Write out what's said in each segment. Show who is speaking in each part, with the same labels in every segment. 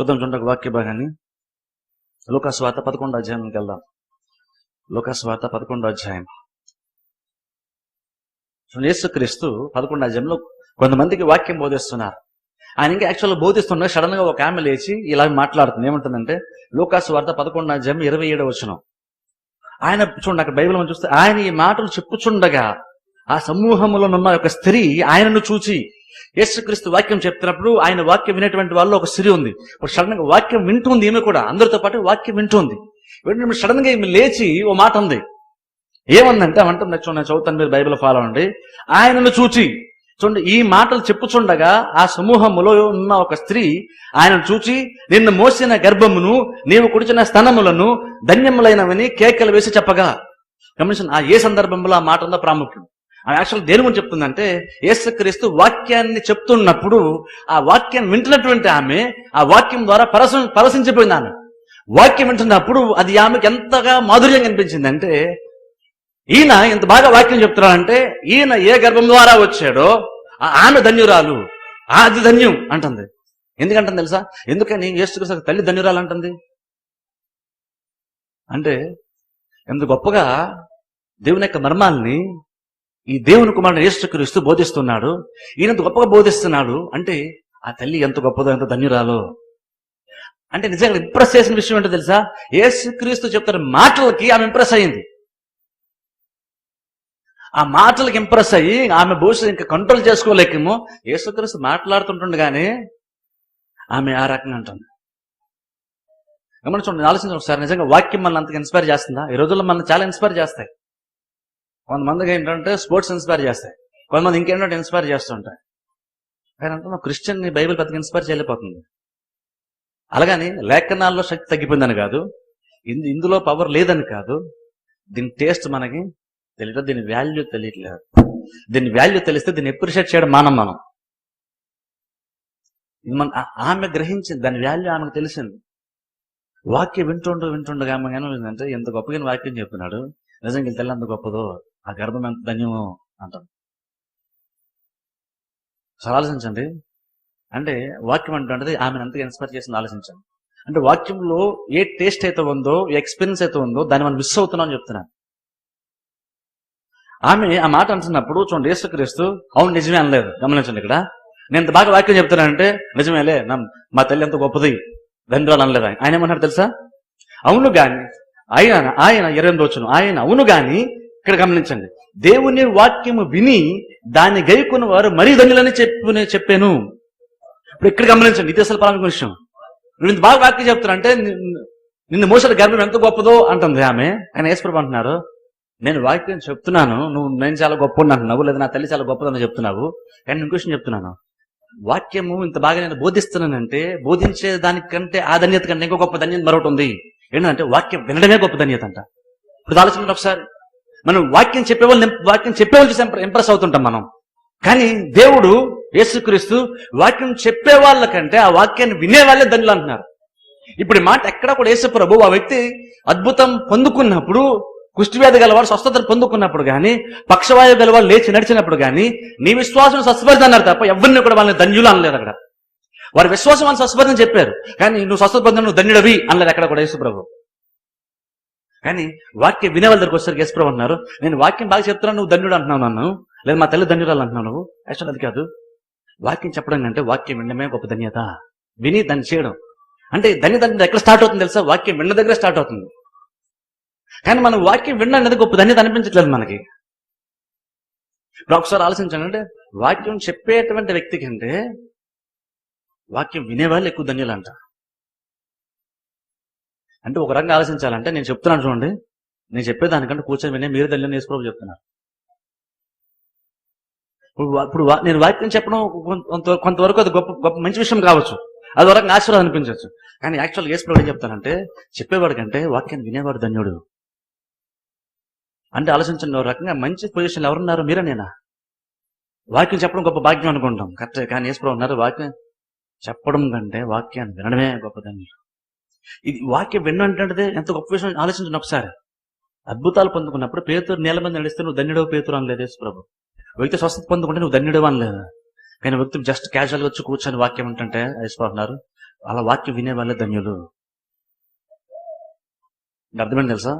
Speaker 1: చూద్దాం చూడండి వాక్య భాగాన్ని. లోకాస్వాత పదకొండు అధ్యాయానికి వెళ్దాం. లోకాస్వాత పదకొండు అధ్యాయం. యేసుక్రీస్తు పదకొండు అధ్యాయంలో కొంతమందికి వాక్యం బోధిస్తున్నారు. ఆయన ఇంకా యాక్చువల్గా బోధిస్తున్నా సడన్గా ఒక ఆమె లేచి ఇలా మాట్లాడుతుంది. ఏమంటుందంటే లోకాసు వార్త పదకొండు అధ్యాయం ఇరవై ఏడవ వచనం. ఆయన చూడండి అక్కడ బైబిల్ మనం చూస్తే ఆయన ఈ మాటలు చెప్పుచుండగా ఆ సమూహంలో ఉన్న ఒక స్త్రీ ఆయనను చూచి యేసుక్రీస్తు వాక్యం చెప్తున్నప్పుడు ఆయన వాక్యం వినేటువంటి వాళ్ళు ఒక స్త్రీ ఉంది. ఇప్పుడు సడన్గా వాక్యం వింటుంది ఈమె కూడా. అందరితో పాటు వాక్యం వింటుంది. వింటున్నప్పుడు సడన్గా ఈమె లేచి ఓ మాట ఉంది ఏమందంటే అవంటే చూడండి చదువుతాను మీరు బైబిల్ ఫాలో అండి ఆయనను చూచి చూడండి ఈ మాటలు చెప్పుచుండగా ఆ సమూహములో ఉన్న ఒక స్త్రీ ఆయనను చూచి నిన్ను మోసిన గర్భమును నీవు కుడిచిన స్తనములను ధన్యములైనవని కేకలు వేసి చెప్పగా. గమనించండి ఆ ఏ సందర్భంలో ఆ మాట ఉందో ప్రాముఖ్యం. ఆ యాక్చువల్ దేని గురించి చెప్తుందంటే యేసుక్రీస్తు వాక్యాన్ని చెప్తున్నప్పుడు ఆ వాక్యాన్ని వింటున్నటువంటి ఆమె ఆ వాక్యం ద్వారా పరస పరసించిపోయింది ఆమె. వాక్యం వింటున్నప్పుడు అది ఆమెకు ఎంతగా మాధుర్యంగా అనిపించిందంటే ఈయన ఇంత బాగా వాక్యం చెప్తున్నాడంటే ఈయన ఏ గర్భం ద్వారా వచ్చాడో ఆ- ఆమె ధన్యురాలు అది ధన్యం అంటుంది. ఎందుకంటుంది తెలుసా? ఎందుకని యేసుక్రీస్తు తల్లి ధన్యురాలు అంటుంది? అంటే ఎంత గొప్పగా దేవుని యొక్క మర్మాల్ని ఈ దేవుని కుమారుడు యేసుక్రీస్తు బోధిస్తున్నాడు. ఈయనంత గొప్పగా బోధిస్తున్నాడు. అంటే ఆ తల్లి ఎంత గొప్పదో ఎంత ధన్యురాలో. అంటే నిజంగా ఇంప్రెస్ చేసిన విషయం ఏంటో తెలుసా? యేసుక్రీస్తు చెప్తున్న మాటలకి ఆమె ఇంప్రెస్ అయింది. ఆ మాటలకు ఇంప్రెస్ అయ్యి ఆమె భవిష్యత్తు ఇంకా కంట్రోల్ చేసుకోలేకేమో యేసుక్రీస్తు మాట్లాడుతుంటుండగానే ఆమె ఆ రకంగా అంటుంది. గమనించండి ఆలోచించండి ఒకసారి. నిజంగా వాక్యం మనల్ని అంతగా ఇన్స్పైర్ చేస్తుందా? ఈ రోజుల్లో మనల్ని చాలా ఇన్స్పైర్ చేస్తాయి. కొంతమందికి ఏంటంటే స్పోర్ట్స్ ఇన్స్పైర్ చేస్తాయి. కొంతమంది ఇంకేంటంటే ఇన్స్పైర్ చేస్తుంటాయి. ఆయన అంటే క్రిస్టియన్ బైబిల్ పెద్దగా ఇన్స్పైర్ చేయలేకపోతుంది. అలాగని లేఖనాల్లో శక్తి తగ్గిపోయిందని కాదు ఇందు- ఇందులో పవర్ లేదని కాదు దీని టేస్ట్ మనకి తెలియదు దీని వాల్యూ తెలియట్లేదు. దీని వాల్యూ తెలిస్తే దీన్ని ఎప్రిషియేట్ చేయడం మానం మనం. ఇది మన ఆమె గ్రహించింది దాని వాల్యూ ఆమెకు తెలిసింది. వాక్యం వింటుండగా వింటుండగా ఆమె ఏమైందంటే ఎంత గొప్పగా వాక్యం చెప్తున్నాడు నిజంగా తెల్ల అంత గొప్పదో? ఆ గర్భం ఎంత ధన్యమో అంటాం అసలు ఆలోచించండి. అంటే వాక్యం అంటే ఆమెను అంతగా ఇన్స్పైర్ చేసింది ఆలోచించండి. అంటే వాక్యంలో ఏ టేస్ట్ అయితే ఉందో ఏ ఎక్స్పీరియన్స్ అయితే ఉందో దాన్ని మనం మిస్ అవుతున్నాం అని చెప్తున్నాను ఆమె ఆ మాట అంటున్నప్పుడు చూడండి యేసుక్రీస్తు అవును నిజమే అనలేదు. గమనించండి ఇక్కడ. నేను ఇంత బాగా వాక్యం చెప్తున్నానంటే నిజమేలే మా తల్లి ఎంత గొప్పది. ధన్యవాదాలు అనలేదు ఆయన. ఆయన ఏమన్నాడు తెలుసా? అవును గాని ఆయన ఆయన ఇరవై వచ్చును ఆయన అవును గాని ఇక్కడ గమనించండి. దేవుని వాక్యము విని దాన్ని గైకున్న వారు మరీ ధన్యులని చెప్పు చెప్పాను. ఇప్పుడు ఇక్కడ గమనించండి ఇది అసలు ప్రాముఖ్య విషయం. నువ్వు ఇంత బాగా వాక్యం చెప్తున్నా అంటే నిన్ను- మోసడు గర్భం ఎంత గొప్పదో అంటుంది ఆమె. ఆయన ఏసుప్రభు అంటున్నారు నేను వాక్యం చెప్తున్నాను నువ్వు నేను చాలా గొప్ప అంటున్నావు లేదా నా తల్లి చాలా గొప్పదని చెప్తున్నావు కానీ ఇంకో విషయం చెప్తున్నాను. వాక్యము ఇంత బాగా నేను బోధిస్తున్నానంటే బోధించే దానికంటే ఆ ధన్యత కంటే ఇంకో గొప్ప ధన్యత మరొకటి ఉంది. ఏంటంటే వాక్యం వినడమే గొప్ప ధన్యత అంట. ఇప్పుడు ఆలోచించండి ఒకసారి. మనం వాక్యం చెప్పేవాళ్ళు వాక్యం చెప్పేవాళ్ళు చూసి ఇంప్రెస్ అవుతుంటాం మనం. కానీ దేవుడు యేసుక్రీస్తు వాక్యం చెప్పే వాళ్ళకంటే ఆ వాక్యాన్ని వినేవాళ్ళే ధనులు అంటున్నారు. ఇప్పుడు మాట ఎక్కడ కూడా యేసు ప్రభు ఆ వ్యక్తి అద్భుతం పొందుకున్నప్పుడు కుష్టివ్యాధి గలవారు స్వస్థతను పొందుకున్నప్పుడు కానీ పక్షవాయు గలవారు లేచి నడిచినప్పుడు కానీ నీ విశ్వాసం స్వస్థపరిచి అన్నారు తప్ప ఎవరిని కూడా వాళ్ళని ధన్యులు అనలేదు అక్కడ. వారి విశ్వాసం అని స్వస్థపరిని చెప్పారు. కానీ నువ్వు స్వస్థత పొందిన నువ్వు ధన్యుడవి అనలేదు అక్కడ కూడా యేసు ప్రభు. కానీ వాక్యం వినే వాళ్ళ దగ్గరకు వచ్చారు యేసు అన్నారు నేను వాక్యం బాగా చెప్తున్నాను నువ్వు ధన్యుడు అంటున్నావు నన్ను. లేదా మా తల్లి ధన్యురాలు అంటున్నావు నువ్వు. యాక్చువల్ అది కాదు. వాక్యం చెప్పడం అంటే వాక్యం వినడమే గొప్ప ధన్యత. విని దాన్ని చేయడం. అంటే ధన్యత ఎక్కడ స్టార్ట్ అవుతుంది తెలుసా? వాక్యం విన్న దగ్గర స్టార్ట్ అవుతుంది. కానీ మనం వాక్యం వినడం అనేది గొప్ప ధన్యత అనిపించట్లేదు మనకి. ఒకసారి ఆలోచించండి అంటే వాక్యం చెప్పేటువంటి వ్యక్తి కంటే వాక్యం వినేవాళ్ళు ఎక్కువ ధన్యులు అంటే ఒక రకంగా ఆలోచించాలంటే నేను చెప్తున్నాను చూడండి. నేను చెప్పేదానికంటే కూర్చొని వినే మీరు ధన్యులు వేసుకోవడం చెప్తున్నారు. ఇప్పుడు ఇప్పుడు నేను వాక్యం చెప్పడం కొంత- కొంతవరకు అది గొప్ప గొప్ప మంచి విషయం కావచ్చు. అది వరకు ఆశీర్వాదం అనిపించవచ్చు. కానీ యాక్చువల్ యేసు ఏం చెప్తానంటే చెప్పేవాడు కంటే వాక్యాన్ని వినేవాడు ధన్యుడు. అంటే ఆలోచించండి ఒక రకంగా మంచి పొజిషన్ ఎవరున్నారు? మీరే నేనా? వాక్యం చెప్పడం గొప్ప భాగ్యం అనుకుంటాం. కరెక్ట్. కానీ యేసు ఉన్నారు వాక్యం చెప్పడం కంటే వాక్యాన్ని వినడమే గొప్ప ధన్యుడు. ఇది వాక్యం విన్నంటే ఎంత గొప్ప విషయం ఆలోచించండి ఒకసారి. అద్భుతాలు పొందుకున్నప్పుడు పేతురు నేల మీద నడిస్తే నువ్వు ధన్యుడవ పేతురు అనలేదు యేసు ప్రభు. వ్యక్తి స్వస్థత పొందుకుంటే నువ్వు ధన్యుడవ అనలేదు. కానీ వ్యక్తి జస్ట్ క్యాజువల్గా వచ్చి కూర్చొని వాక్యం ఏంటంటే అయిపోతున్నారు అలా వాక్యం వినే వాళ్ళే ధన్యులు. అర్థమైంది తెలుసా?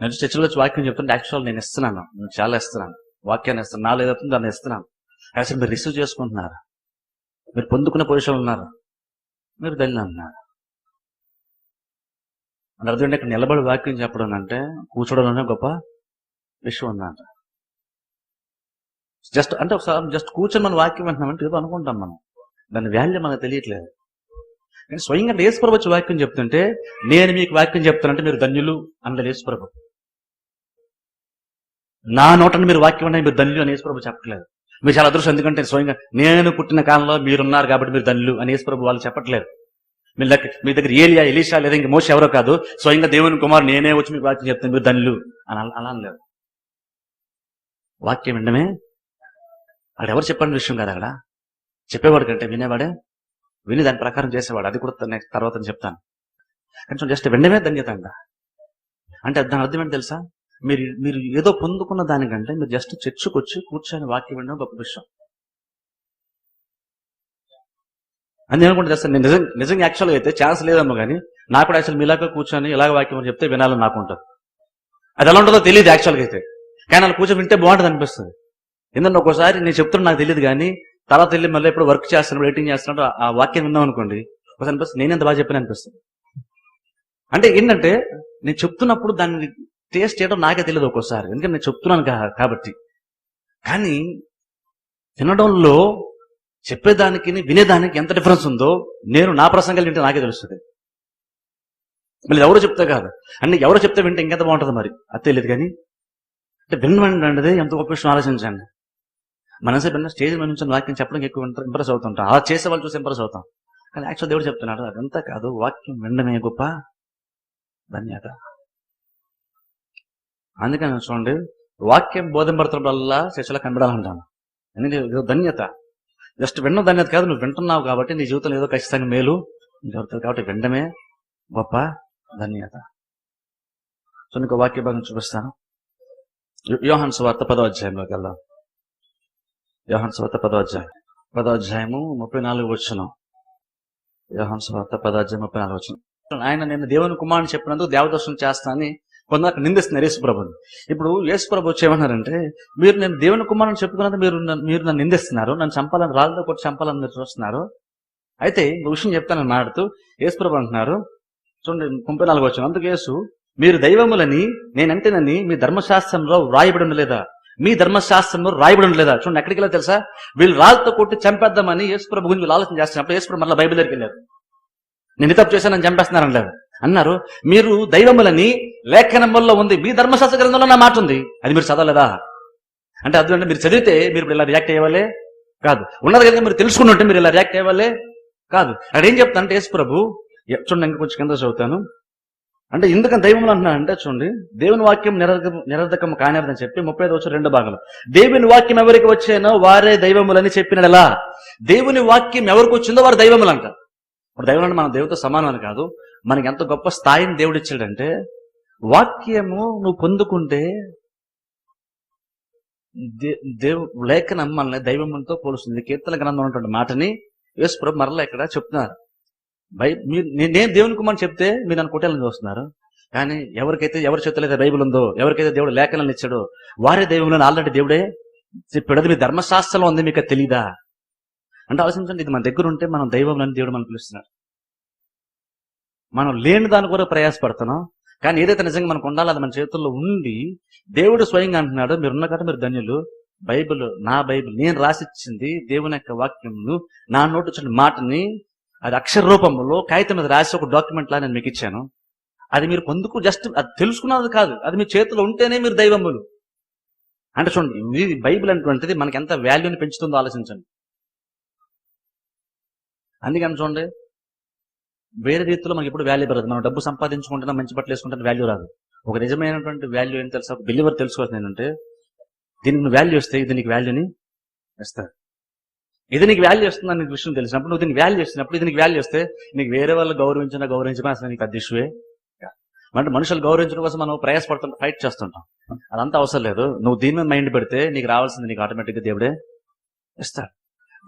Speaker 1: నేను చర్చలో వచ్చి వాక్యం చెప్తుంటే యాక్చువల్ నేను ఇస్తున్నాను. నేను చాలా ఇస్తున్నాను. వాక్యాన్ని ఇస్తున్నాను. నాలుగు ఏదవుతుందో దాన్ని ఇస్తున్నాను. యాక్చువల్ మీరు రిసీవ్ చేసుకుంటున్నారు. మీరు పొందుకునే పొజిషన్ ఉన్నారు. మీరు ధన్యులు అన్నారు. అని అర్థం ఇక్కడ నిలబడి వాక్యం చెప్పడం అంటే కూర్చోడంలోనే గొప్ప విషయం ఉందంట. జస్ట్ అంటే ఒకసారి జస్ట్ కూర్చొని మన వాక్యం వింటున్నామంటే ఏదో అనుకుంటాం మనం. దాని వాల్యూ మనకు తెలియట్లేదు. కానీ స్వయంగా యేసుప్రభు వచ్చి వాక్యం చెప్తుంటే నేను మీకు వాక్యం చెప్తానంటే మీరు ధన్యులు అనలేదు యేసుప్రభు నా నోటని మీరు వాక్యం అంటే మీరు ధన్యులు అని యేసుప్రభు చెప్పట్లేదు. మీరు చాలా అదృష్టం ఎందుకంటే స్వయంగా నేను పుట్టిన కాలంలో మీరున్నారు కాబట్టి మీరు ధన్యులు అని యేసుప్రభు వాళ్ళు చెప్పట్లేదు. మీ దగ్గర మీ దగ్గర ఏలియా ఎలీషా లేదా ఇంక మోస ఎవరో కాదు స్వయంగా దేవుని కుమారు నేనే వచ్చి మీకు వాక్యం చెప్తాను మీరు ధనులు అని అలా- అనలేదు. వాక్యం వినడమే? అక్కడ ఎవరు చెప్పని విషయం కాదు అక్కడ. చెప్పేవాడు కంటే వినేవాడే విని దాని ప్రకారం చేసేవాడు. అది కూడా నెక్స్ట్ తర్వాత నేను చెప్తాను. కొంచెం జస్ట్ వినడమే ధన్యతంగా. అంటే దాని అర్థం ఏంటి తెలుసా? మీరు మీరు ఏదో పొందుకున్న దానికంటే మీరు జస్ట్ చర్చకు వచ్చి కూర్చొని వాక్యం వినడం గొప్ప విషయం. అని నేను అనుకుంటే చేస్తాను నేను నిజం నిజంగా యాక్చువల్గా అయితే ఛాన్స్ లేదమ్మా కానీ నాకు కూడా యాక్చువల్ మీలాగా కూర్చొని ఇలాగ వాక్యం అని చెప్తే వినాలని నాకు ఉంటుంది. అది ఎలా ఉంటుందో తెలియదు యాక్చువల్గా అయితే. కానీ అలా కూర్చొని వింటే బాగుంటుంది అనిపిస్తుంది. ఎందుకంటే ఒక్కోసారి నేను చెప్తున్నా నాకు తెలియదు కానీ తర్వాత వెళ్ళి మళ్ళీ ఎప్పుడు వర్క్ చేస్తున్నాడు ఎడిటింగ్ చేస్తున్నాడు ఆ వాక్యం విన్నాం అనుకోండి ఒకసారి అనిపిస్తుంది నేను ఎంత బాగా చెప్పాను అనిపిస్తుంది. అంటే ఏంటంటే నేను చెప్తున్నప్పుడు దాన్ని టేస్ట్ చేయడం నాకే తెలియదు ఒక్కోసారి. ఎందుకంటే నేను చెప్తున్నాను కాబట్టి. కానీ వినడంలో చెప్పేదానికి వినేదానికి ఎంత డిఫరెన్స్ ఉందో నేను నా ప్రసంగాలు వింటే నాకే తెలుస్తుంది. మళ్ళీ ఎవరో చెప్తే కాదు. అంటే ఎవరో చెప్తే వింటే ఇంకెంత బాగుంటుంది మరి. అది తెలియదు కానీ అంటే వినమండి ఎంత గొప్ప విషయం ఆలోచించండి. మనసే విన్న స్టేజ్ మీద నుంచి వాక్యం చెప్పడం ఎక్కువ ఇంప్రెస్ అవుతుంటాం. అలా చేసే వాళ్ళు చూసి ఇంప్రెస్ అవుతాం. కానీ యాక్చువల్ దేవుడు చెప్తున్నాడు అదంతా కాదు. వాక్యం వినడమే గొప్ప ధన్యత. అందుకని చూడండి వాక్యం బోధింపడుతున్నప్పుడల్లా శిష్యులకు కనబడాలంటాను. ఎందుకంటే ధన్యత. జస్ట్ విన్న ధన్యత కాదు నువ్వు వింటున్నావు కాబట్టి నీ జీవితంలో ఏదో ఖచ్చితంగా మేలు నీకు అవుతుంది కాబట్టి వినడమే గొప్ప ధన్యత. సో నీకు వాక్య భాగం చూపిస్తాను. యోహన్ స్వార్త పదో అధ్యాయంలోకి వెళ్దాం. యోహన్ స్వార్త పదో అధ్యాయం. పదో అధ్యాయము ముప్పై నాలుగు వచ్చిన యోహన్ స్వార్త పదో అధ్యాయం ముప్పై నాలుగు వచ్చిన ఆయన నేను దేవుని కుమారుని చెప్పినందుకు దేవదర్శనం చేస్తానని కొందరు నిందిస్తున్నారు యేసుప్రభుని. ఇప్పుడు యేసుప్రభు వచ్చి ఏమన్నారంటే మీరు నేను దేవుని కుమారుని చెప్పుకున్నది మీరు మీరు నన్ను నిందిస్తున్నారు నన్ను చంపాలని రాళ్ళతో కొట్టి చంపాలని మీరు చూస్తున్నారు. అయితే ఒక విషయం చెప్తానని మాడుతూ యేసుప్రభు అంటున్నారు. చూడండి ముప్పై నాలుగు వచ్చిన అందుకు యేసు మీరు దైవములని నేనంటేనని మీ ధర్మశాస్త్రంలో వ్రాయబడి ఉండలేదా? మీ ధర్మశాస్త్రంలో రాయబడి ఉండలేదా? చూడండి ఎక్కడికి వెళ్ళా తెలుసా? వీళ్ళు రాళ్ళతో కొట్టి చంపేద్దామని యేసుప్రభు గురించి వీళ్ళు ఆలోచన చేస్తున్నప్పుడు యేసుప్రభు మళ్ళీ బైబిల్ దగ్గరికి వెళ్ళారు. నేను ఈ చేశాను నన్ను చంపేస్తున్నారని లేదు అన్నారు మీరు దైవములని లేఖనముల్లో ఉంది. మీ ధర్మశాస్త్ర గ్రంథంలో నా మాట ఉంది. అది మీరు చదవలేదా? అంటే అర్థం మీరు చదివితే మీరు ఇప్పుడు ఇలా రియాక్ట్ అయ్యేవాళ్ళే? కాదు. ఉన్నది కనుక మీరు తెలుసుకుని ఉంటే మీరు ఇలా రియాక్ట్ అయ్యేవాళ్ళే? కాదు. అక్కడ ఏం చెప్తానంటే యేసు ప్రభు చూడండి ఇంకా కొంచెం కింద చదువుతాను. అంటే ఎందుకని దైవములు అంటున్నానంటే చూడండి దేవుని వాక్యం నిరర్ధకం నిరర్ధకం కానిరదని చెప్పి ముప్పై ఐదు రెండు భాగాలు. దేవుని వాక్యం ఎవరికి వచ్చేనో వారే దైవములని చెప్పినలా దేవుని వాక్యం ఎవరికి వచ్చిందో వారు దైవములు అంట ఇప్పుడు దైవం అంటే మన దేవుతో సమానం అని కాదు. మనకి ఎంత గొప్ప స్థాయిని దేవుడు ఇచ్చాడంటే వాక్యము నువ్వు పొందుకుంటే దే- దేవు లేఖనం మనల్ని దైవముతో పోలుస్తుంది. కీర్తన గ్రంథం ఉన్నటువంటి మాటని యేసుప్రభు మరలా ఇక్కడ చెప్తున్నారు. బై నేను దేవుని కుమార్ చెప్తే మీరు నన్ను కొట్టాలని చూస్తున్నారు. కానీ ఎవరికైతే ఎవరి చేతిలో అయితే బైబుల్ ఉందో ఎవరికైతే దేవుడు లేఖనాలు ఇచ్చాడో వారే దైవంలో ఆల్రెడీ దేవుడే చెప్పాడు. మీ ధర్మశాస్త్రంలో ఉంది మీకు తెలియదా తెలీదా? అంటే ఆలోచించండి ఇది మన దగ్గర ఉంటే మనం దైవం అని దేవుడు మనం పిలుస్తున్నాడు మనం లేని దాని కూడా ప్రయాసపడుతున్నాం. కానీ ఏదైతే నిజంగా మనకు ఉండాలో అది మన చేతుల్లో ఉండి దేవుడు స్వయంగా అంటున్నాడు మీరున్న కదా మీరు ధన్యులు. బైబిల్ నా బైబిల్ నేను రాసిచ్చింది దేవుని యొక్క వాక్యంను నా నోటి వచ్చిన మాటని అది అక్షర రూపంలో కాగితం మీద రాసి ఒక డాక్యుమెంట్ లా నేను మీకు ఇచ్చాను. అది మీరు పొందుకు జస్ట్ అది తెలుసుకున్నది కాదు. అది మీ చేతిలో ఉంటేనే మీరు దైవములు. అంటే చూడండి ఇది బైబిల్ అనేటువంటిది మనకి ఎంత వాల్యూని పెంచుతుందో ఆలోచించండి. అందుకని చూడండి వేరే రీతిలో మనకి ఎప్పుడు వాల్యూ రాదు మనం డబ్బు సంపాదించుకుంటున్నా మంచి బట్టలు వేసుకుంటే వాల్యూ రాదు. ఒక నిజమైనటువంటి వాల్యూ ఏం తెలుసా? బిలీవర్ తెలుసుకోవాల్సింది ఏంటంటే దీనికి వాల్యూ ఇస్తే ఇది నీకు వాల్యూని ఇస్తారు ఇది నీకు వాల్యూ ఇస్తుందని నీకు విషయం తెలిసినప్పుడు నువ్వు దీనికి వాల్యూ ఇస్తున్నప్పుడు ఇది నీకు వాల్యూ ఇస్తే నీకు వేరే వాళ్ళు గౌరవించినా గౌరవించమని అసలు నీకు అది ఇష్యూవే అంటే మనుషులు గౌరవించడం కోసం మనం ప్రయాసపడుతుంటాం ఫైట్ చేస్తుంటాం. అదంతా అవసరం లేదు. నువ్వు దీని మీద మైండ్ పెడితే నీకు రావాల్సింది నీకు ఆటోమేటిక్గా దేవుడే ఇస్తాడు.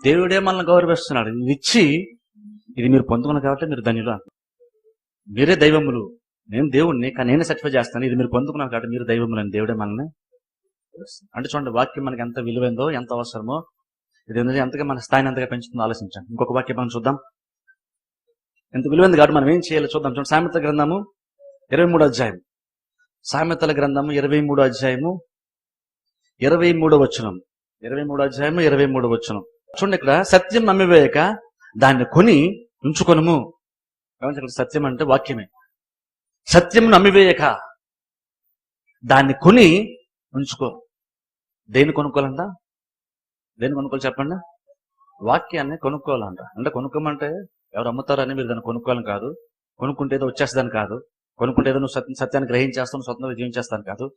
Speaker 1: దేవుడే మనల్ని గౌరవిస్తున్నాడు. ఇచ్చి ఇది మీరు పొందుకున్నారు కాబట్టి మీరు ధన్యులు మీరే దైవములు. నేను దేవుణ్ణి కానీ నేనే సర్టిఫై చేస్తాను. ఇది మీరు పొందుకున్నారు కాబట్టి మీరు దైవములు అని దేవుడే మనల్ని అంటే చూడండి వాక్యం మనకి ఎంత విలువైందో ఎంత అవసరమో ఇది ఎందుకంటే ఎంతగా మన స్థాయిని ఎంతగా పెంచుతుందో ఆలోచించండి. ఇంకొక వాక్యం మనం చూద్దాం. ఎంత విలువైంది కాబట్టి మనం ఏం చేయాలో చూద్దాం. చూడండి సామెత గ్రంథము ఇరవై మూడు అధ్యాయం సామెతల గ్రంథము ఇరవై మూడు అధ్యాయము ఇరవై మూడో వచనం. ఇరవై మూడు అధ్యాయము ఇరవై మూడో వచనం. చూడండి ఇక్కడ సత్యం నమ్మివేయక దాన్ని కొని ఉంచుకొనుము. గమనించండి, సత్యం అంటే వాక్యమే. సత్యం నమ్మివేయక. దాన్ని కొని ఉంచుకో. దేన్ని కొనుక్కోవాలంట? దేన్ని కొనుక్కోవాలి చెప్పండి? వాక్యాన్ని కొనుక్కోవాలంట. అంటే కొనుక్కోమంటే ఎవరు అమ్ముతారని మీరు దాన్ని కొనుక్కోవాలని కాదు. కొనుక్కుంటే ఏదో వచ్చేస్తుందని కాదు. కొనుక్కుంటే ఏదో నువ్వు సత్య- సత్యాన్ని గ్రహించేస్తాను స్వతంత్రంగా జీవించేస్తాను కాదు.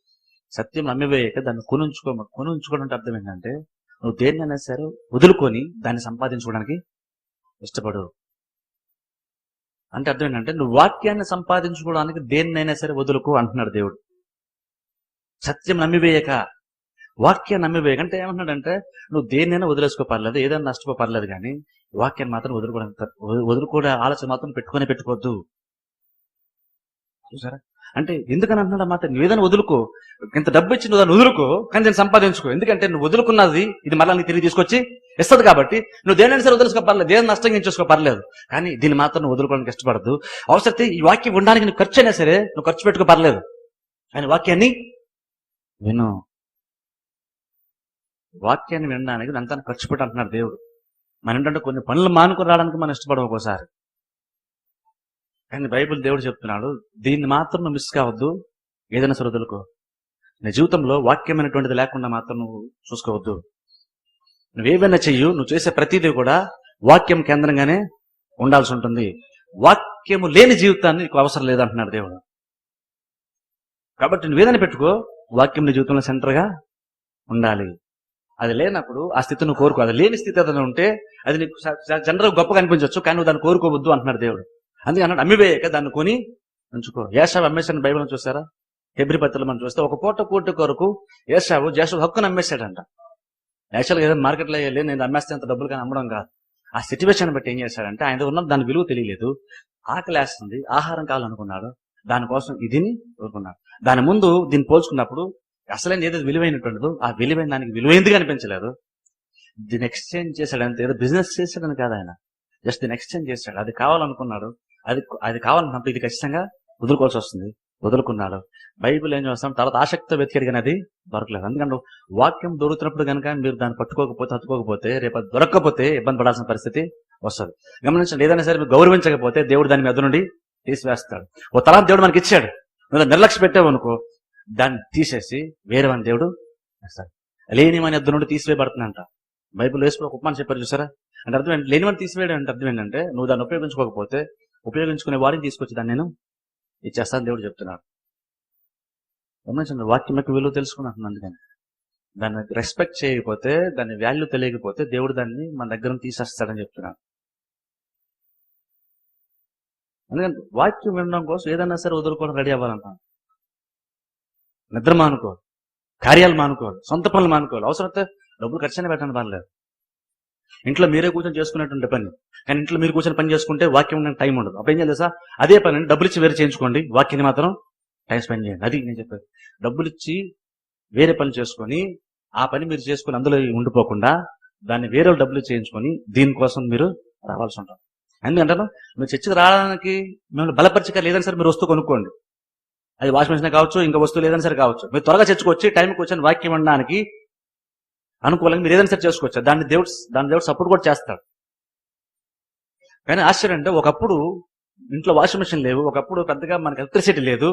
Speaker 1: సత్యం నమ్మివేయక దాన్ని కొనుంచుకో కొనుంచుకోవడం అంటే అర్థం ఏంటంటే నువ్వు దేన్నైనా సరే వదులుకొని దాన్ని సంపాదించుకోవడానికి ఇష్టపడు. అంటే అర్థం ఏంటంటే నువ్వు వాక్యాన్ని సంపాదించుకోవడానికి దేన్నైనా సరే వదులుకో అంటున్నాడు దేవుడు. సత్యం నమ్మివేయక వాక్యాన్ని నమ్మివేయక అంటే ఏమంటున్నాడంటే నువ్వు దేన్నైనా వదిలేసుకో పర్లేదు ఏదైనా నష్టపో పర్లేదు కానీ వాక్యాన్ని మాత్రం వదులుకోవడానికి వదు- వదులుకోవడం ఆలోచన మాత్రం పెట్టుకొని పెట్టుకోవద్దు. చూసారా? అంటే ఎందుకని అంటున్నాడు మాత్రం? మాట నువ్వు వదులుకో. ఇంత డబ్బు ఇచ్చి నువ్వు దాన్ని వదులుకో కానీ దాన్ని సంపాదించుకో. ఎందుకంటే నువ్వు వదులుకున్నది ఇది మళ్ళీ నీకు తిరిగి తీసుకొచ్చి ఇస్తుంది కాబట్టి నువ్వు దేనైనా సరే వదులుసుకో పర్లేదు దేని నష్టం చేసుకో పర్లేదు. కానీ దీన్ని మాత్రం నువ్వు వదులుకోవడానికి ఇష్టపడదు అవసరతే ఈ వాక్యం ఉండడానికి నువ్వు ఖర్చు అయినా సరే నువ్వు ఖర్చు పెట్టుకో పర్లేదు. కానీ వాక్యాన్ని విను. వాక్యాన్ని వినడానికి అంతా ఖర్చు పెట్టి అంటున్నాడు దేవుడు. మన ఏంటంటే కొన్ని పనులు మానుకుని రావడానికి మనం ఇష్టపడం ఒక్కోసారి. కానీ బైబిల్ దేవుడు చెప్తున్నాడు దీన్ని మాత్రం నువ్వు మిస్ కావద్దు ఏదైనా సరే వదులుకో. నీ జీవితంలో వాక్యమైనటువంటిది లేకుండా మాత్రం నువ్వు చూసుకోవద్దు. నువ్వేవైనా చెయ్యు నువ్వు చేసే ప్రతిదీ కూడా వాక్యం కేంద్రంగానే ఉండాల్సి ఉంటుంది. వాక్యము లేని జీవితాన్ని నీకు అవసరం లేదంటున్నాడు దేవుడు. కాబట్టి నువ్వేదైనా పెట్టుకో వాక్యం నీ జీవితంలో సెంటర్గా ఉండాలి. అది లేనప్పుడు ఆ స్థితి నువ్వు కోరుకో. అది లేని స్థితి ఏదైనా ఉంటే అది నీకు జనరల్ గొప్పగా అనిపించవచ్చు కానీ నువ్వు దాన్ని కోరుకోవద్దు అంటున్నాడు దేవుడు. అందుకే అన్నాడు అమ్మివేయక దాన్ని కొని ఉంచుకో. ఏషావు అమ్మేశాను బైబిల్ చూసారా హెబ్రి పత్రికలు మనం చూస్తే ఒక పూట కూటి కొరకు ఏషావు జేషు హక్కును అమ్మేశాడంట. యాక్చువల్గా ఏదైనా మార్కెట్లో వెళ్ళి నేను అమ్మేస్తే అంత డబ్బులు కానీ అమ్మడం కాదు. ఆ సిచ్యువేషన్ బట్టి ఏం చేశాడంటే ఆయన ఉన్న దాని విలువ తెలియలేదు. ఆకలి వేస్తుంది ఆహారం కావాలనుకున్నాడు. దానికోసం ఇదిని కోరుకున్నాడు. దాని ముందు దీన్ని పోల్చుకున్నప్పుడు అసలైన ఏదో విలువైనటువంటిదో ఆ విలువైన దానికి విలువైందిగా అనిపించలేదు. దీన్ని ఎక్స్చేంజ్ చేశాడు ఏదో బిజినెస్ చేశాడని కాదు ఆయన. జస్ట్ దీన్ని ఎక్స్చేంజ్ చేశాడు అది కావాలనుకున్నాడు. అది అది కావాలన్నప్పుడు ఇది ఖచ్చితంగా వదులుకోవాల్సి వస్తుంది. వదులుకున్నాడు. బైబిల్ ఏం చేస్తాం? తర్వాత ఆసక్తితో వెతికాడు కానీ అది దొరకలేదు. ఎందుకంటే వాక్యం దొరుకుతున్నప్పుడు కనుక మీరు దాన్ని పట్టుకోకపోతే హత్తుకోకపోతే రేపు దొరకకపోతే ఇబ్బంది పడాల్సిన పరిస్థితి వస్తుంది. గమనించండి ఏదైనా సరే మీరు గౌరవించకపోతే దేవుడు దాని మీద నుండి తీసివేస్తాడు. ఓ తలాంత దేవుడు మనకి ఇచ్చాడు. నువ్వు నిర్లక్ష్య పెట్టావు అనుకో దాన్ని తీసేసి వేరే దేవుడు వేస్తాడు. లేని మన ఎద్దు నుండి తీసివేయబడుతుందంట. బైబిల్ వేసుకుని ఒక ఉపమానం చెప్పారు చూసారా? అంటే అర్థం ఏంటి? లేని తీసివేయడం అంటే అర్థం ఏంటంటే నువ్వు దాన్ని ఉపయోగించుకోకపోతే ఉపయోగించుకునే వాడిని తీసుకొచ్చి దాన్ని నేను ఇచ్చేస్తాను దేవుడు చెప్తున్నాడు. గమనించండి వాక్యం యొక్క విలువ తెలుసుకున్నాను అందుకని. దాన్ని రెస్పెక్ట్ చేయకపోతే దాని వాల్యూ తెలియకపోతే దేవుడు దాన్ని మన దగ్గర నుంచి తీసేస్తాడని చెప్తున్నాడు. అందుకని వాక్యం వినడం కోసం ఏదైనా సరే వదులుకోవడం రెడీ అవ్వాలంటాను. నిద్ర మానుకోవాలి కార్యాలు మానుకోవాలి సొంత పనులు మానుకోవాలి. అవసరమైతే డబ్బులు ఖర్చు పెట్టండి పర్లేదు. ఇంట్లో మీరే కూర్చొని చేసుకునేటువంటి పని. కానీ ఇంట్లో మీరు కూర్చొని పని చేసుకుంటే వాక్యం ఉండడానికి టైం ఉండదు. అప్పుడు ఏం చేయాలి సార్ అదే పని డబ్బులు ఇచ్చి వేరే చేయించుకోండి. వాక్యాన్ని మాత్రం టైం స్పెండ్ చేయండి. అది నేను చెప్పేది. డబ్బులు ఇచ్చి వేరే పని చేసుకొని ఆ పని మీరు చేసుకుని అందులో ఉండిపోకుండా దాన్ని వేరే వాళ్ళు డబ్బులు చేయించుకొని దీనికోసం మీరు రావాల్సి ఉంటారు ఎందుకంటాను మీరు చర్చకు రావడానికి మిమ్మల్ని బలపరిచక లేదని సరే మీరు వస్తువు కొనుక్కోండి. అది వాషింగ్ మెషిన్ కావచ్చు ఇంకా వస్తువు లేదని సరే కావచ్చు. మీరు త్వరగా చర్చకు వచ్చి టైంకి వచ్చిన వాక్యం అనడానికి అనుకూలంగా మీరు ఏదైనా సరే చేసుకోవచ్చు. దాన్ని దేవుడు దాని దేవుడు సపోర్ట్ కూడా చేస్తాడు. కానీ ఆశ్చర్యం అంటే ఒకప్పుడు ఇంట్లో వాషింగ్ మిషన్ లేవు. ఒకప్పుడు పెద్దగా మనకి ఎలక్ట్రిసిటీ లేదు.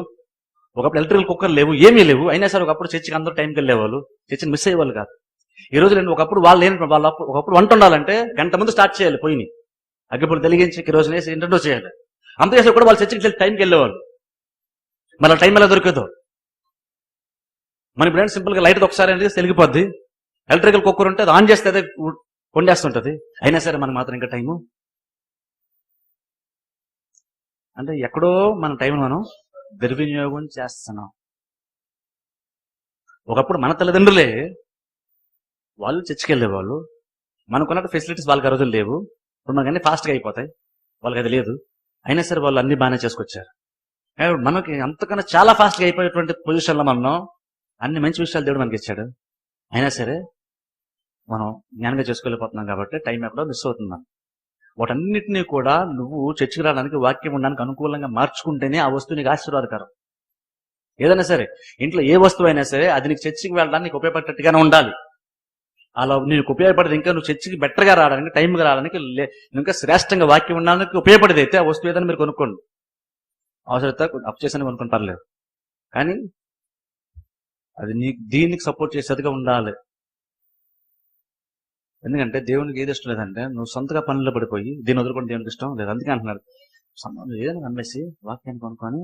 Speaker 1: ఒకప్పుడు ఎలక్ట్రికల్ కుక్కర్ లేవు. ఏమీ లేవు. అయినా సరే ఒకప్పుడు చర్చికి అందరూ టైంకి వెళ్ళేవాళ్ళు. చర్చిని మిస్ అయ్యేవాళ్ళు కాదు. ఈ రోజు నేను ఒకప్పుడు వాళ్ళు లేని వాళ్ళు ఒకప్పుడు వంట ఉండాలంటే గంట ముందు స్టార్ట్ చేయాలి పోయిని అగ్గిపులు తెలిగించి ఈ రోజు వేసి ఇంటర్నో చేయాలి. అంత చేసి కూడా వాళ్ళు చర్చికి టైంకి వెళ్ళేవాళ్ళు. మళ్ళీ టైం ఎలా దొరికేదో. మన ఇప్పుడు సింపుల్గా లైట్ ఒకసారి అనేది తెలిగిపోద్ది. ఎలక్ట్రికల్ కుక్కర్ ఉంటే అది ఆన్ చేస్తే అదే వండేస్తుంటుంది అయినా సరే మనకు మాత్రం ఇంకా టైము. అంటే ఎక్కడో మన టైం మనం దుర్వినియోగం చేస్తున్నాం. ఒకప్పుడు మన తల్లిదండ్రులే వాళ్ళు చర్చికి వాళ్ళు. మనకున్నట్టు ఫెసిలిటీస్ వాళ్ళకి ఆ రోజులు లేవు. ఇప్పుడు మనకన్నీ ఫాస్ట్గా అయిపోతాయి. వాళ్ళకి అది లేదు. అయినా సరే వాళ్ళు అన్ని బాగానే చేసుకొచ్చారు. మనకి అంతకన్నా చాలా ఫాస్ట్గా అయిపోయేటువంటి పొజిషన్లో మనం అన్ని మంచి విషయాలు దేవుడు మనకి ఇచ్చాడు అయినా సరే మనం జ్ఞానంగా చేసుకోలేకపోతున్నాం కాబట్టి టైం ఎక్కడో మిస్ అవుతున్నాం వాటన్నిటినీ కూడా నువ్వు చర్చికి రావడానికి వాక్యం ఉండడానికి అనుకూలంగా మార్చుకుంటేనే ఆ వస్తువు నీకు ఆశీర్వాదకరం. ఏదైనా సరే ఇంట్లో ఏ వస్తువు అయినా సరే అది నీకు చర్చికి వెళ్ళడానికి ఉపయోగపడేట్టుగానే ఉండాలి. అలా నీకు ఉపయోగపడేది ఇంకా నువ్వు చర్చికి బెటర్గా రావడానికి టైంగా రావడానికి ఇంకా శ్రేష్టంగా వాక్యం ఉండడానికి ఉపయోగపడేది అయితే ఆ వస్తువు ఏదైనా మీరు కొనుక్కోండి. అవసరత అప్ చేసని కొనుక్కొని పర్లేదు. కానీ అది నీ దీనికి సపోర్ట్ చేసేదిగా ఉండాలి. ఎందుకంటే దేవునికి ఏది ఇష్టం లేదంటే నువ్వు సొంతగా పనుల్లో పడిపోయి దీన్ని వదులుకొని దేవునికి ఇష్టం లేదు. అందుకే అంటున్నాడు. సంబంధం ఏదైనా నమ్మేసి వాక్యాన్ని కొనుక్కొని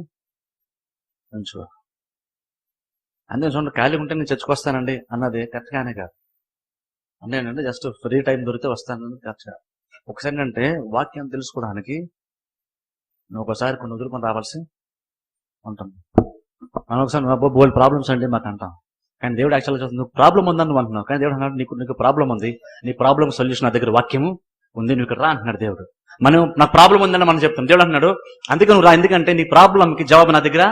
Speaker 1: ఉంచు. అందుకే చూడండి ఖాళీ ఉంటే నేను చచ్చుకొస్తానండి అన్నది కరెక్ట్గానే కాదు. అన్నేనంటే జస్ట్ ఫ్రీ టైం దొరికితే వస్తానని కరెక్ట్ కాదు. ఒకసారి అంటే వాక్యం తెలుసుకోవడానికి నువ్వు ఒకసారి కొన్ని వదులుకొని రావాల్సి ఉంటుంది. మనం ఒకసారి బోల్ ప్రాబ్లమ్స్ అండి మాకు అంటాం. కానీ దేవుడు యాక్చువల్గా చూస్తుంది నువ్వు ప్రాబ్లం ఉందని నువ్వు అంటున్నావు. కానీ దేవుడు అన్నాడు నీకు నీకు ప్రాబ్లం ఉంది. నీ ప్రాబ్లం సొల్యూషన్ నా దగ్గర వాక్యము ఉంది నువ్వు ఇక్కడ రా అంటున్నాడు దేవుడు. మనం నాకు ప్రాబ్లం ఉందని మనం చెప్తాం. దేవుడు అంటున్నాడు అందుకే నువ్వు రా ఎందుకంటే నీ ప్రాబ్లంకి జవాబు నా దగ్గర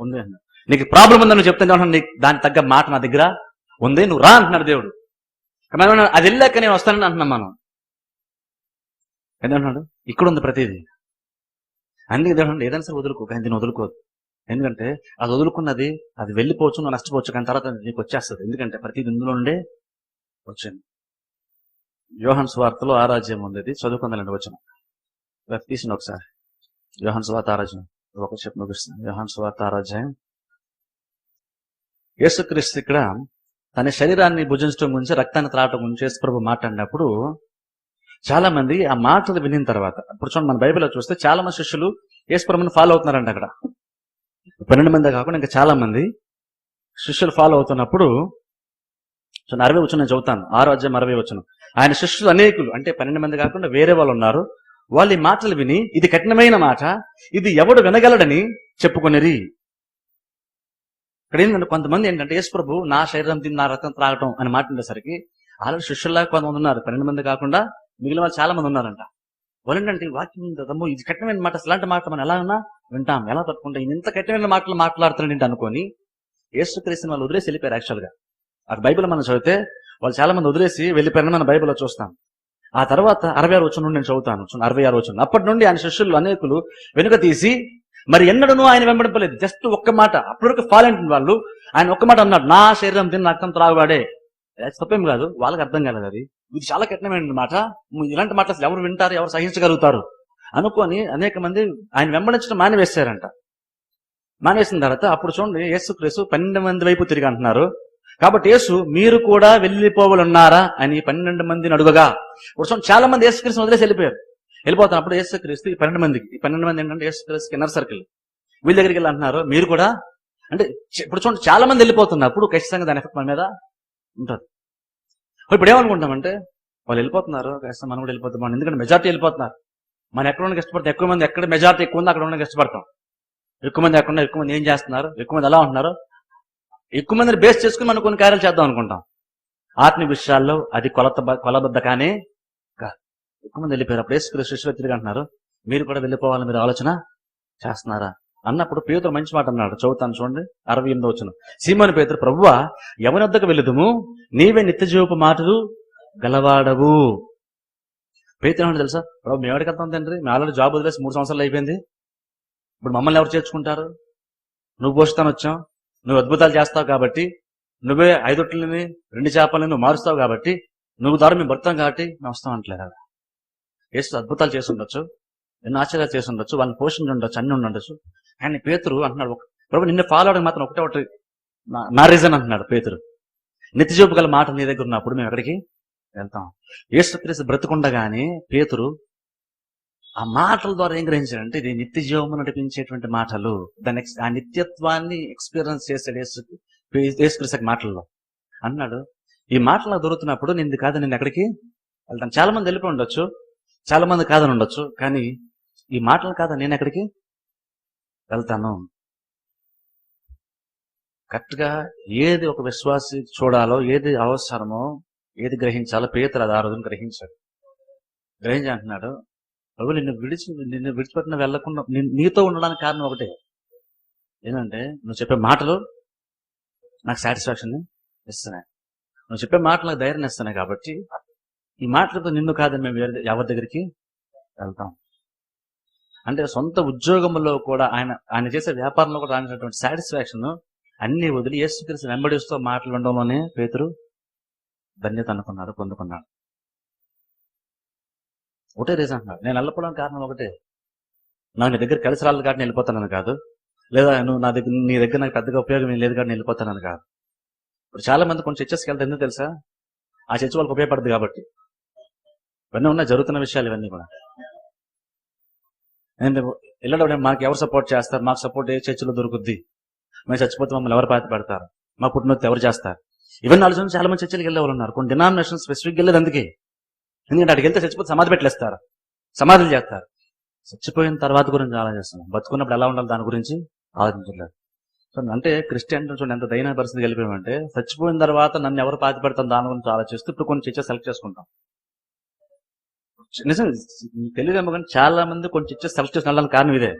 Speaker 1: ఉంది అన్నాడు నీకు ప్రాబ్లం ఉందని నువ్వు చెప్తాను దేవుడు నీకు దానికి తగ్గ మాట నా దగ్గర ఉంది నువ్వు రా అంటున్నాడు దేవుడు. మనం అది వెళ్ళాక నేను వస్తానని అంటున్నాం మనం. ఎందుకంటున్నాడు ఇక్కడ ఉంది ప్రతిదీ. అందుకే దేవుడు ఏదైనా సరే వదులుకో కానీ దీన్ని వదులుకోదు ఎందుకంటే అది వదులుకున్నది అది వెళ్ళిపోవచ్చు నువ్వు నష్టపోవచ్చు కానీ తర్వాత నీకు వచ్చేస్తుంది. ఎందుకంటే ప్రతిది ఇందులో నుండే వచ్చింది. యోహన్ స్వార్థలో ఆరాజ్యం ఉంది ఇది చదువుకుందాలండి వచ్చిన తీసిన ఒకసారి. యోహన్ స్వార్థ ఆరాజ్యం ఒక చెప్పు ముగిస్తుంది యోహన్ స్వార్థ ఆరాజ్యం యేసుక్రీస్తు ఇక్కడ తన శరీరాన్ని భుజించడం గురించి రక్తాన్ని త్రాగటం గురించి ప్రభు మాట్లాడినప్పుడు చాలా మంది ఆ మాటలు వినిన తర్వాత ఇప్పుడు చూడండి మన బైబిల్లో చూస్తే చాలా మంది శిష్యులు యేసు ప్రభుని ఫాలో అవుతున్నారంట అక్కడ. పన్నెండు మంది కాకుండా ఇంకా చాలా మంది శిష్యులు ఫాలో అవుతున్నప్పుడు సో అరవై వచ్చిన నేను చదువుతాను. ఆరో అధ్యాయం అరవై వచ్చును ఆయన శిష్యులు అనేకులు అంటే పన్నెండు మంది కాకుండా వేరే వాళ్ళు ఉన్నారు. వాళ్ళు ఈ మాటలు విని ఇది కఠినమైన మాట ఇది ఎవడు వినగలడని చెప్పుకొనిరి. ఇక్కడ ఏంటంటే కొంతమంది ఏంటంటే యేసు ప్రభు నా శరీరం తిని నా రక్తం త్రాగటం అని మాట ఉండేసరికి ఆల్రెడీ శిష్యుల్లా కొంతమంది ఉన్నారు. పన్నెండు మంది కాకుండా మిగిలిన వాళ్ళు చాలా మంది ఉన్నారంట. వలంటే వాక్యం ఉంటుందమ్మో ఇది కఠినమైన మాట అసలు ఇలాంటి మాట మనం ఎలా ఉన్నా వింటాం ఎలా తట్టుకుంటాం ఇంత కఠినమైన మాటలు మాట్లాడుతున్నాడు అనుకొని యేసుక్రీస్తుని వాళ్ళు వదిలేసి వెళ్ళిపోయారు యాక్చువల్గా అటు బైబిల్ మనం చదివితే వాళ్ళు చాలా మంది వదిలేసి వెళ్ళిపోయారని మన బైబిల్లో చూస్తాం. ఆ తర్వాత అరవై ఆరు వచ్చిన నుండి నేను చదువుతాను అరవై ఆరు వచ్చిన అప్పటి నుండి ఆయన శిష్యులు అనేకులు వెనుక తీసి మరి ఎన్నడూ ఆయన వెంబడింపలేదు. జస్ట్ ఒక్క మాట అప్పటి వరకు ఫాలెంట్ వాళ్ళు ఆయన ఒక్క మాట అన్నాడు నా శరీరం తిన్న రక్తం త్రాగువాడే. తప్పేం కాదు. వాళ్ళకి అర్థం కాలేదు అది. ఇది చాలా కఠినమైన మాట. ఇలాంటి మాట అసలు ఎవరు వింటారు ఎవరు సహించగలుగుతారు? అనుకొని అనేక మంది ఆయన వెంబడించడం మానివేశారంట మానేసిన తర్వాత అప్పుడు చూడండి యేసు క్రేసు పన్నెండు మంది వైపు తిరిగి అంటున్నారు. కాబట్టి యేసు మీరు కూడా వెళ్ళిపోవాలన్నారా అని పన్నెండు మందిని అడుగగా. ఇప్పుడు చూడండి చాలా మంది యేసు క్రీస్తు వదిలేసి వెళ్ళిపోయారు. వెళ్ళిపోతున్నప్పుడు యేసు క్రీస్తు ఈ పన్నెండు మందికి ఈ పన్నెండు మంది ఏంటంటే యేసు ఇన్నర్ సర్కిల్ వీళ్ళ దగ్గరికి వెళ్ళి అంటున్నారు మీరు కూడా? అంటే ఇప్పుడు చూడండి చాలా మంది వెళ్ళిపోతున్నప్పుడు ఖచ్చితంగా దాని ఎఫెక్ట్ మన మీద ఉంటుంది. ఇప్పుడు ఏమనుకుంటామంటే వాళ్ళు వెళ్ళిపోతున్నారు ఖచ్చితంగా మనం కూడా వెళ్ళిపోతాం. ఎందుకంటే మెజార్టీ వెళ్ళిపోతున్నారు. మనం ఎక్కడ ఉండడానికి ఇష్టపడతాం ఎక్కువ మంది ఎక్కడ మెజార్టీ ఎక్కువ ఉందో అక్కడ ఉండడానికి ఇష్టపడతాం ఎక్కువ మంది ఎక్కడ ఎక్కువ మంది ఏం చేస్తున్నారు? ఎక్కువ మంది ఎలా ఉంటున్నారు? ఎక్కువ మందిని బేస్ చేసుకుని మనం కొన్ని కార్యాలు చేద్దాం అనుకుంటాం. ఆత్మీయ విషయాల్లో అది కొలత కొలబద్ద కానీ కాదు. ఎక్కువ మంది వెళ్ళిపోయారు. అప్పుడు యేసు శిష్యులు తిరిగి అంటున్నారు మీరు కూడా వెళ్ళిపోవాలని మీరు ఆలోచన చేస్తున్నారా? అన్నప్పుడు పేతురు మంచి మాట అన్నాడు. చదువుతాను చూడండి. అరవై ఎనిమిది వచ్చిన సీమని పేతురు ప్రభువా ఎవరి వెళుదుము వెళ్ళదుము. నీవే నిత్యజీవపు మాటలు గలవాడవు. పేతురు తెలుసా? ప్రభు మేము ఎక్కడికి వెళ్తాం తండ్రి? మేము ఆల్రెడీ జాబ్ వదిలేసి మూడు సంవత్సరాలు అయిపోయింది. ఇప్పుడు మమ్మల్ని ఎవరు చేర్చుకుంటారు? నువ్వు పోషితాను వచ్చాం నువ్వు అద్భుతాలు చేస్తావు కాబట్టి నువ్వే ఐదొట్లని రెండు చేపలని నువ్వు మారుస్తావు కాబట్టి నువ్వు ద్వారా మేము భర్తాం కాబట్టి మేము వస్తాం అంటలేదు ఏసు అద్భుతాలు చేసి ఉండొచ్చు. ఎన్నో ఆశ్చర్యాలు చేసి ఉండొచ్చు. వాళ్ళని పోషించి ఉండొచ్చు అన్ని ఉండొచ్చు. కానీ పేతురు అంటున్నాడు. ఒక- ప్రభు నిన్ను ఫాలో అవడం మాత్రం ఒకటే ఒకటి నా- నా రీజన్ అంటున్నాడు పేతురు. నిత్యజోపు గల మాట నీ దగ్గర ఉన్నప్పుడు మేము ఎక్కడికి వెళ్తాం? యేసుక్రీస్తు బ్రతుకుండగానే పేతురు ఆ మాటల ద్వారా ఏం గ్రహించాడంటే ఇది నిత్య జీవము నడిపించేటువంటి మాటలు. దాని ఆ నిత్యత్వాన్ని ఎక్స్పీరియన్స్ చేశాడు యేసు యేసుక్రీస్తు మాటల్లో. అన్నాడు ఈ మాటలు నాకు దొరుకుతున్నప్పుడు నేను కాదు నేను ఎక్కడికి వెళ్తాను చాలా మంది వెళ్ళిపోయి ఉండొచ్చు. చాలా మంది కాదని ఉండొచ్చు. కానీ ఈ మాటలు కాదని నేను ఎక్కడికి వెళ్తాను. కరెక్ట్గా ఏది ఒక విశ్వాసి చూడాలో ఏది అవసరమో ఏది గ్రహించాలో పేతురు అది ఆ రోజున గ్రహించాడు. గ్రహించి అంటున్నాడు ప్రభు నిన్ను విడిచి నిన్ను విడిచిపెట్టిన వెళ్ళకుండా నీతో ఉండడానికి కారణం ఒకటే. ఏంటంటే నువ్వు చెప్పే మాటలు నాకు సాటిస్ఫాక్షన్ ఇస్తున్నాయి. నువ్వు చెప్పే మాటలు నాకు ధైర్యం ఇస్తున్నాయి కాబట్టి ఈ మాటలతో నిన్ను కాదని మేము ఎవరి దగ్గరికి వెళ్తాం. అంటే సొంత ఉద్యోగంలో కూడా ఆయన ఆయన చేసే వ్యాపారంలో కూడా రానిటువంటి సాటిస్ఫాక్షన్ అన్ని వదిలి యేసుక్రీస్తు వెంబడిస్తూ మాటలు పేతురు ధన్యత అనుకున్నాడు పొందుకున్నాడు ఒకటే రీజన్ అంటున్నాడు నేను వెళ్ళపోవడానికి కారణం ఒకటే. నాకు నీ దగ్గర కలిసి రాలేదు కాబట్టి నేను వెళ్ళిపోతానని కాదు. లేదా నువ్వు నా దగ్గర నీ దగ్గర నాకు పెద్దగా ఉపయోగం లేదు కాబట్టి నేను వెళ్ళిపోతానని కాదు. ఇప్పుడు చాలా మంది కొన్ని చర్చస్కి వెళ్తే ఎందుకు తెలుసా? ఆ చర్చ వాళ్ళకి ఉపయోగపడదు కాబట్టి. ఇవన్నీ ఉన్నాయి జరుగుతున్న విషయాలు ఇవన్నీ కూడా. ఎందుకంటే వెళ్ళడం మాకు ఎవరు సపోర్ట్ చేస్తారు? మాకు సపోర్ట్ ఏ చర్చిలో దొరుకుద్ది? మేము చచ్చిపోతే మమ్మల్ని ఎవరు బాధ పెడతారు? మా పుట్టినొత్తి ఎవరు చేస్తారు? ఇవన్నీ ఆలోచన చాలా మంది చర్చలకు వెళ్ళే వాళ్ళు ఉన్నారు. కొన్ని డినామినేషన్ స్పెసిఫిక్గా వెళ్ళేది అందుకే. ఎందుకంటే అక్కడికి వెళ్తే చచ్చిపోతే సమాధి పెట్టలేస్తారు సమాధులు చేస్తారు. చచ్చిపోయిన తర్వాత గురించి ఆలోచిస్తున్నాం. బతుకున్నప్పుడు ఎలా ఉండాలి దాని గురించి ఆలోచించలేదు సో అంటే క్రిస్టియన్ చూడండి ఎంత దైన పరిస్థితికి వెళ్ళిపోయామంటే చచ్చిపోయిన తర్వాత నన్ను ఎవరు పాతి పెడతాం దాని గురించి ఆలోచిస్తూ ఇప్పుడు కొన్ని చర్చ సెలెక్ట్ చేసుకుంటాం. నిజం తెలియదేమో కానీ చాలా మంది కొంచెం ఇచ్చే సెలెక్ట్ చేసి వెళ్ళడానికి కారణం ఇదే.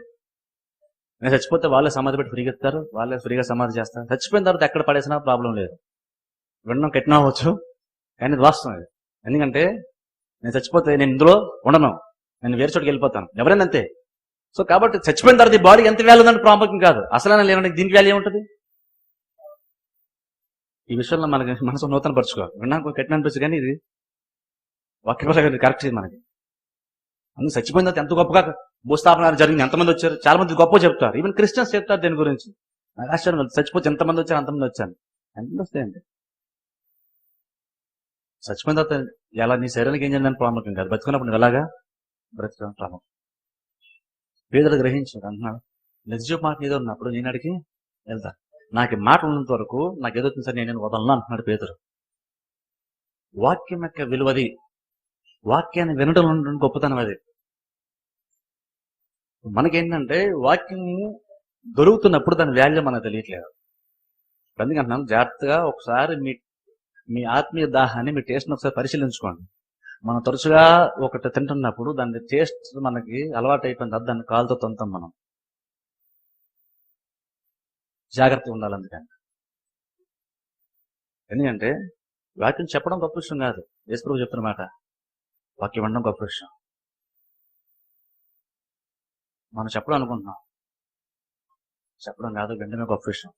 Speaker 1: నేను చచ్చిపోతే వాళ్ళే సమాధి పెట్టి ఫ్రీగా ఇస్తారు వాళ్ళే ఫ్రీగా సమాధి చేస్తారు. చచ్చిపోయిన తర్వాత ఎక్కడ పడేసినా ప్రాబ్లం లేదు. వినడం కట్టినా అవ్వచ్చు కానీ ఇది వాస్తవం ఇది. ఎందుకంటే నేను చచ్చిపోతే నేను ఇందులో ఉండను. నేను వేరే చోటుకి వెళ్ళిపోతాను. ఎవరైనా అంతే. సో కాబట్టి చచ్చిపోయిన తర్వాత ఈ బాడీ ఎంత వాల్యూ ఉందని ప్రాముఖ్యం కాదు. అసలైన లేనంటే దీనికి వాల్యూ ఉంటుంది ఈ విషయంలో మనకి మనసు నూతన పరచుకో వినడానికి కట్టిన అనిపించు కానీ ఇది వాక్య కరెక్ట్ ఇది మనకి. అందుకు చచ్చిపోయిన ఎంత గొప్పగా భూస్థాపన జరిగింది ఎంతమంది వచ్చారు? చాలా మంది గొప్ప చెప్తారు ఈవెన్ క్రిస్టియన్స్ చెప్తారు దీని గురించి. నాకు ఆశ్చర్యం చచ్చిపోతే ఎంతమంది వచ్చారు అంతమంది వచ్చాను ఎంతమంది వస్తాయండి? చచ్చిపోయిన తర్వాత ఎలా నీ శరీరానికి ఏం చేయాలని ప్రాముఖ్యం కాదు. బతుకున్నప్పుడు నువ్వు ఎలాగా బ్రతకడం ప్రాముఖ్యం. పేదలు గ్రహించాడు అంటున్నాడు. నిజ మాట ఏదో ఉన్నప్పుడు నేను అడిగి వెళ్తా. నాకు మాట ఉన్నంత వరకు నాకు ఏదో వచ్చింది సార్ నేను నేను వదలను అంటున్నాడు పేదరు వాక్యం యొక్క విలువది వాక్యాన్ని వినడం ఉండడం గొప్పతనం అది. మనకేంటంటే వాక్యం దొరుకుతున్నప్పుడు దాని వాల్యూ మనకు తెలియట్లేదు. అందుకంటున్నాను జాగ్రత్తగా ఒకసారి మీ మీ ఆత్మీయ దాహాన్ని మీ టేస్ట్ని ఒకసారి పరిశీలించుకోండి. మనం తరచుగా ఒకటి తింటున్నప్పుడు దాని టేస్ట్ మనకి అలవాటు అయిపోయింది తర్వాత దాన్ని కాలుతో తొంతాం మనం. జాగ్రత్తగా ఉండాలి అందుకని. ఎందుకంటే వాక్యం చెప్పడం గొప్ప విషయం కాదు. యేసుప్రభు చెప్తున్న మాట వాక్యం అనడం గొప్ప విషయం. మనం చెప్పడం అనుకుంటున్నాం చెప్పడం కాదు వినడమే గొప్ప విషయం.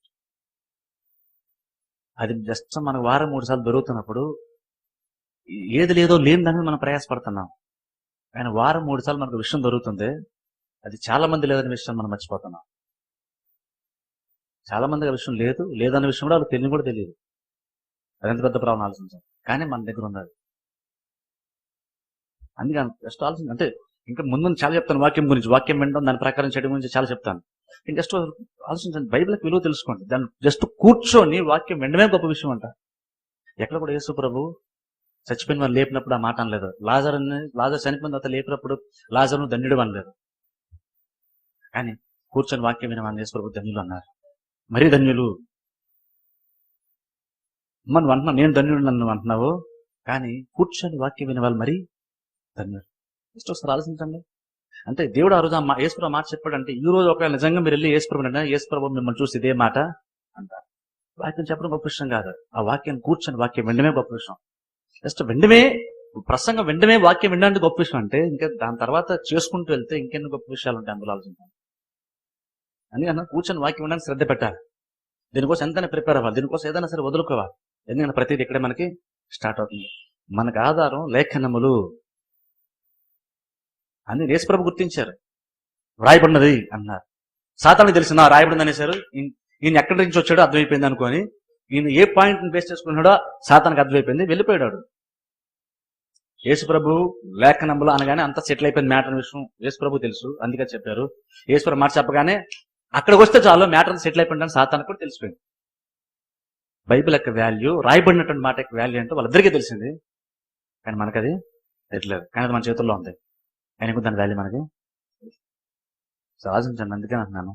Speaker 1: అది జస్ట్ మనకు వారం మూడు సార్లు దొరుకుతున్నప్పుడు ఏది లేదో లేని దాని మనం ప్రయాసపడుతున్నాం. ఆయన వారం మూడు సార్లు మనకు విషయం దొరుకుతుంది. అది చాలా మంది లేదనే విషయం మనం మర్చిపోతున్నాం. చాలా మందికి ఆ విషయం లేదు లేదనే విషయం కూడా వాళ్ళకి తెలియని కూడా తెలియదు. అది ఎంత పెద్ద ప్రాబ్లం ఆలోచించాం. కానీ మన దగ్గర ఉన్నది. అందుకే జస్ట్ ఆలోచన. అంటే ఇంకా ముందు చాలా చెప్తాను వాక్యం గురించి. వాక్యం వినడం దాని ప్రకారం చేయడం గురించి చాలా చెప్తాను. ఇంకా జస్ట్ ఆలోచించండి బైబిల్కి విలువ తెలుసుకోండి. దాన్ని జస్ట్ కూర్చొని వాక్యం వినడమే గొప్ప విషయం అంట. ఎక్కడ కూడా యేసు ప్రభు చచ్చిపోయిన వారు లేపినప్పుడు ఆ మాట అనలేదు. లాజర్ లాజర్ చనిపోయిన తర్వాత లేపినప్పుడు లాజర్ను దండడం అనలేదు. కానీ కూర్చొని వాక్యం వినమని యేసు ప్రభు ధన్యులు అన్నారు. మరీ ధన్యులు. మనం నువ్వు అంటున్నావు నేను ధన్యుడు నన్ను అంటున్నావు. కానీ కూర్చొని వాక్యం వినే వాళ్ళు మరీ ధన్యుడు. జస్ట్ ఒకసారి ఆలోచించండి. అంటే దేవుడు ఆ రోజు ఆ మా- యేసుప్రభు మాట చెప్పాడంటే ఈ రోజు ఒకవేళ నిజంగా మీరు వెళ్ళి యేసుప్రభు అంటే యేసుప్రభు మిమ్మల్ని చూసి ఇదే మాట అంటారు. వాక్యం చెప్పడం గొప్ప విషయం కాదు. ఆ వాక్యం కూర్చొని వాక్యం వినడమే గొప్ప విషయం. జస్ట్ వినడమే ప్రసంగం వినడమే వాక్యం వినడానికి గొప్ప విషయం అంటే ఇంకా దాని తర్వాత చేసుకుంటూ వెళ్తే ఇంకెన్ని గొప్ప విషయాలు ఉంటాయి అందులో ఆలోచించాలి అన్న కూర్చొని వాక్యం వినడానికి శ్రద్ధ పెట్టాలి. దీనికోసం ఎంతైనా ప్రిపేర్ అవ్వాలి. దీనికోసం ఏదైనా సరే వదులుకోవాలి. ఎందుకంటే ప్రతిదీ ఇక్కడే మనకి స్టార్ట్ అవుతుంది. మనకు ఆధారం లేఖనములు. అని యేసుప్రభు గుర్తించారు. రాయబడినది అన్నారు. సాతానికి తెలిసిన రాయబడింది అనేసారు ఈయన- ఎక్కడి నుంచి వచ్చాడో అర్థమైపోయింది అనుకొని ఈయన ఏ పాయింట్ని బేస్ చేసుకున్నాడో సాతానికి అర్థమైపోయింది వెళ్ళిపోయాడు. యేసుప్రభు లేఖనంలో అనగానే అంత సెటిల్ అయిపోయింది మ్యాటర్ విషయం యేసుప్రభు తెలుసు అందుకే చెప్పారు. యేసుప్రభు మాట చెప్పగానే అక్కడికి వస్తే చాలు మ్యాటర్ సెటిల్ అయిపోయిందని సాతానికి కూడా తెలిసిపోయింది. బైబిల్ యొక్క వాల్యూ రాయబడినటువంటి మాట యొక్క వాల్యూ అంటే వాళ్ళిద్దరికీ తెలిసింది. కానీ మనకది తెలియలేదు. కానీ అది మన చేతుల్లో ఉంది. అయినకు దాని వాల్యూ మనకి. సో ఆలోచించండి అందుకే అంటున్నాను.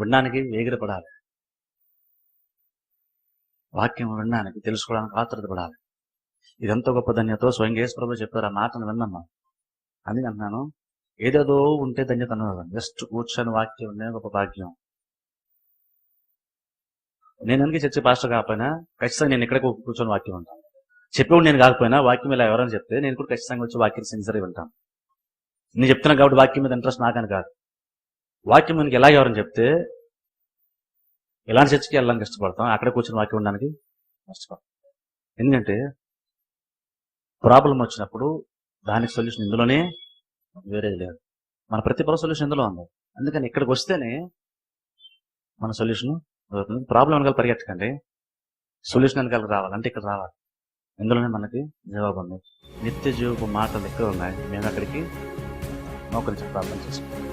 Speaker 1: వినడానికి వేగిరపడాలి. వాక్యం వినడానికి తెలుసుకోవడానికి ఆతృత పడాలి. ఇదంతా గొప్ప ధన్యతో స్వయం యేసు ప్రభు చెప్పారు ఆ మాటను విన్నమ్మా. అందుకే అంటున్నాను ఏదేదో ఉంటే ధన్యత అన్నది జస్ట్ కూర్చొని వాక్యం ఉండే గొప్ప భాగ్యం. నేను అందుకే చర్చి పాస్టర్ కాకపోయినా ఖచ్చితంగా నేను ఇక్కడ కూర్చొని వాక్యం ఉంటాను చెప్పేవాడు నేను కాకపోయినా వాక్యం ఇలా ఎవరైనా చెప్తే నేను కూడా ఖచ్చితంగా వచ్చి వాక్యం సెన్సరీ వింటాను. నేను చెప్తున్నా కాబట్టి వాక్యం మీద ఇంట్రెస్ట్ నాకని కాదు. వాక్యం మనకి ఎలా ఎవరని చెప్తే ఎలాంటి చర్చకి వెళ్ళడానికి ఇష్టపడతాం అక్కడే కూర్చొని వాక్యం ఉండడానికి ఇష్టపడతాం. ఎందుకంటే ప్రాబ్లం వచ్చినప్పుడు దానికి సొల్యూషన్ ఇందులోనే వేరేది లేదు. మన ప్రతి పర సొల్యూషన్ ఇందులో ఉంది. అందుకని ఇక్కడికి వస్తేనే మన సొల్యూషన్ దొరుకుతుంది. ప్రాబ్లం వెనకాల పరిగెత్తకండి. సొల్యూషన్ వెనకాల రావాలి. అంటే ఇక్కడ రావాలి. ఇందులోనే మనకి జవాబు ఉంది. నిత్య జీవపు మాటలు ఎక్కడ ఉన్నాయి? మేము అక్కడికి నౌకరీ ప్రార్థన చేసుకుంటాం